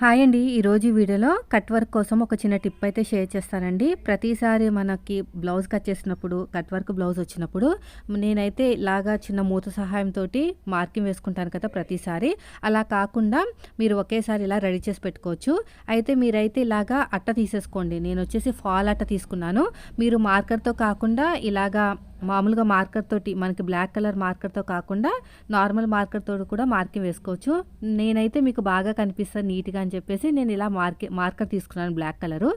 Hi అండి. ఈరోజు వీడియోలో కట్ వర్క్ కోసం ఒక చిన్న టిప్ అయితే షేర్ చేస్తానండి. ప్రతిసారి మనకి బ్లౌజ్ కట్ చేసినప్పుడు కట్ వర్క్ బ్లౌజ్ వచ్చినప్పుడు నేనైతే ఇలాగా చిన్న మూత సహాయంతో మార్కింగ్ వేసుకుంటాను కదా ప్రతిసారి. అలా కాకుండా మీరు ఒకేసారి ఇలా రెడీ చేసి పెట్టుకోవచ్చు. అయితే మీరైతే ఇలాగా అట్ట తీసేసుకోండి. నేను వచ్చేసి ఫాల్ అట్ట తీసుకున్నాను. మీరు మార్కర్తో కాకుండా ఇలాగా మామూలుగా మార్కర్ తోటి మనకి బ్లాక్ కలర్ మార్కర్తో కాకుండా నార్మల్ మార్కర్ తోటి కూడా మార్కింగ్ వేసుకోవచ్చు. నేనైతే మీకు బాగా కనిపిస్తుంది నీట్గా అని చెప్పేసి నేను ఇలా మార్కి మార్కర్ తీసుకున్నాను బ్లాక్ కలరు.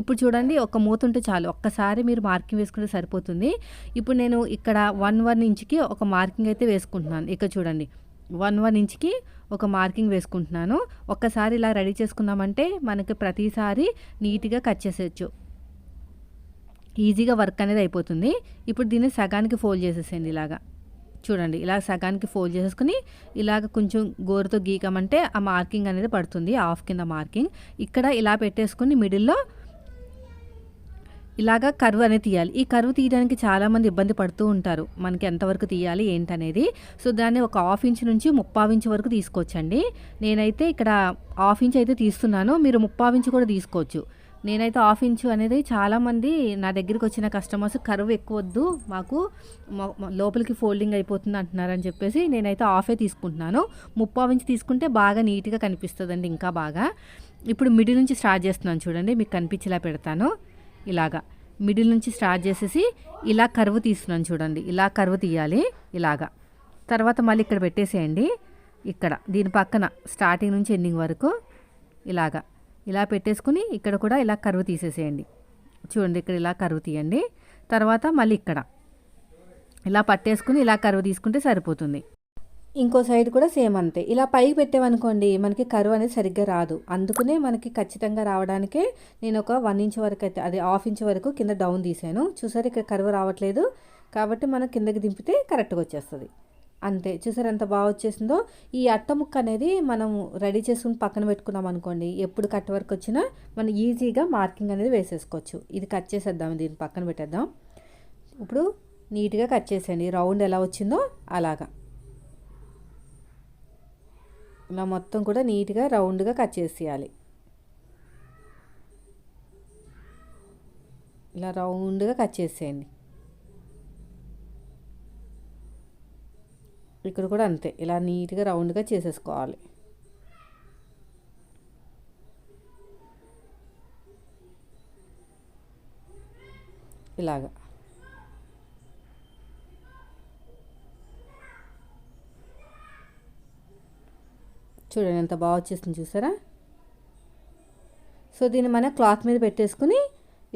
ఇప్పుడు చూడండి ఒక మూత ఉంటే చాలు. ఒక్కసారి మీరు మార్కింగ్ వేసుకుంటే సరిపోతుంది. ఇప్పుడు నేను ఇక్కడ వన్ వన్ ఇంచ్కి ఒక మార్కింగ్ అయితే వేసుకుంటున్నాను. ఇక్కడ చూడండి వన్ వన్ ఇంచ్కి ఒక మార్కింగ్ వేసుకుంటున్నాను. ఒక్కసారి ఇలా రెడీ చేసుకున్నామంటే మనకి ప్రతిసారి నీట్గా కట్ చేసేయచ్చు. ఈజీగా వర్క్ అనేది అయిపోతుంది. ఇప్పుడు దీన్ని సగానికి ఫోల్డ్ చేసేసేయండి ఇలాగా. చూడండి ఇలా సగానికి ఫోల్డ్ చేసేసుకుని ఇలాగ కొంచెం గోరుతో గీకమంటే ఆ మార్కింగ్ అనేది పడుతుంది హాఫ్ కింద మార్కింగ్. ఇక్కడ ఇలా పెట్టేసుకుని మిడిల్లో ఇలాగా కరువు అనేది తీయాలి. ఈ కరువు తీయడానికి చాలామంది ఇబ్బంది పడుతూ ఉంటారు మనకి ఎంతవరకు తీయాలి ఏంటనేది. సో దాన్ని ఒక హాఫ్ ఇంచ్ నుంచి ముప్పావు ఇంచ్ వరకు తీసుకోవచ్చండి. నేనైతే ఇక్కడ హాఫ్ ఇంచ్ అయితే తీస్తున్నాను మీరు ముప్పావు ఇంచ్ కూడా తీసుకోవచ్చు. నేనైతే హాఫ్ ఇంచు అనేది చాలామంది నా దగ్గరికి వచ్చిన కస్టమర్స్ కరువు ఎక్కువ వద్దు మాకు లోపలికి ఫోల్డింగ్ అయిపోతుంది అంటున్నారని చెప్పేసి నేనైతే హాఫే తీసుకుంటున్నాను. ముప్పావు ఇంచు తీసుకుంటే బాగా నీట్గా కనిపిస్తుందండి ఇంకా బాగా. ఇప్పుడు మిడిల్ నుంచి స్టార్ట్ చేస్తున్నాను చూడండి మీకు కనిపించేలా పెడతాను. ఇలాగా మిడిల్ నుంచి స్టార్ట్ చేసేసి ఇలా కరువు తీస్తున్నాను చూడండి ఇలా కరువు తీయాలి ఇలాగా. తర్వాత మళ్ళీ ఇక్కడ పెట్టేసేయండి ఇక్కడ దీని పక్కన స్టార్టింగ్ నుంచి ఎండింగ్ వరకు ఇలాగా. ఇలా పెట్టేసుకుని ఇక్కడ కూడా ఇలా కరువు తీసేసేయండి. చూడండి ఇక్కడ ఇలా కరువు తీయండి. తర్వాత మళ్ళీ ఇక్కడ. ఇలా పట్టేసుకుని ఇలా కరువు తీసుకుంటే సరిపోతుంది. ఇంకో సైడ్ కూడా సేమ్ అంతే. ఇలా పైకి పెట్టామనుకోండి మనకి కరువు అనేది సరిగ్గా రాదు. అందుకనే మనకి ఖచ్చితంగా రావడానికే నేను ఒక వన్ ఇంచ్ వరకు అయితే అదే హాఫ్ ఇంచ్ వరకు కింద డౌన్ తీసాను. చూసారు ఇక్కడ కరువు రావట్లేదు. కాబట్టి మనం కిందకి దింపితే కరెక్ట్గా వచ్చేస్తుంది. అంతే. చూసారు ఎంత బాగా వచ్చేసిందో? ఈ అట్ట ముక్క అనేది మనం రెడీ చేసుకుని పక్కన పెట్టుకున్నాం అనుకోండి ఎప్పుడు కట్ వర్క్ వచ్చినా మనం ఈజీగా మార్కింగ్ అనేది వేసేసుకోవచ్చు. ఇది కట్ చేసేద్దాం దీన్ని పక్కన పెట్టేద్దాం. ఇప్పుడు నీట్గా కట్ చేసేయండి. రౌండ్ ఎలా వచ్చిందో అలాగా. ఇలా మొత్తం కూడా నీట్గా రౌండ్గా కట్ చేసేయాలి. ఇలా రౌండ్గా కట్ చేసేయండి. ఇక్కడ కూడా అంతే. ఇలా నీట్గా రౌండ్గా చేసేసుకోవాలి. ఇలాగా. చూడండి ఎంత బాగా వచ్చేసింది చూసారా? సో దీన్ని మనం క్లాత్ మీద పెట్టేసుకుని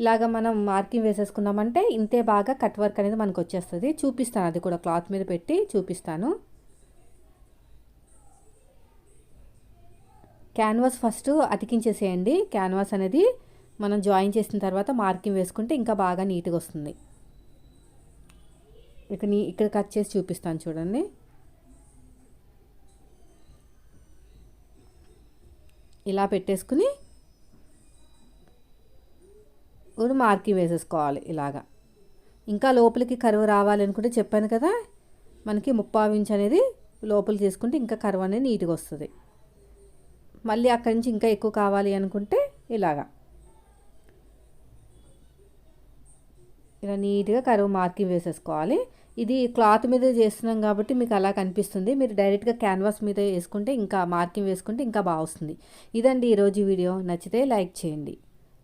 ఇలాగ మనం మార్కింగ్ వేసేసుకున్నామంటే ఇంతే బాగా కట్ వర్క్ అనేది మనకు వచ్చేస్తుంది చూపిస్తాను అది కూడా క్లాత్ మీద పెట్టి చూపిస్తాను. Canvas first అతికించేసేయండి. క్యాన్వాస్ అనేది మనం జాయిన్ చేసిన తర్వాత మార్కింగ్ వేసుకుంటే ఇంకా బాగా నీట్గా వస్తుంది. ఇక నీ ఇక్కడ కట్ చేసి చూపిస్తాను చూడండి. ఇలా పెట్టేసుకుని కూడా మార్కింగ్ వేసేసుకోవాలి ఇలాగా. ఇంకా లోపలికి కరువు రావాలనుకుంటే చెప్పాను కదా మనకి ముప్పావు ఇంచ్ అనేది లోపల తీసుకుంటే ఇంకా కరువు అనేది నీట్గా వస్తుంది. మళ్ళీ అక్కడి నుంచి ఇంకా ఎక్కువ కావాలి అనుకుంటే ఇలాగా. ఇలా నీట్గా కరువు మార్కింగ్ వేసేసుకోవాలి. ఇది క్లాత్ మీద చేస్తున్నాం కాబట్టి మీకు అలా కనిపిస్తుంది. మీరు డైరెక్ట్గా క్యాన్వాస్ మీద వేసుకుంటే ఇంకా మార్కింగ్ వేసుకుంటే ఇంకా బాగా వస్తుంది. ఇదండి ఈరోజు వీడియో. నచ్చితే లైక్ చేయండి.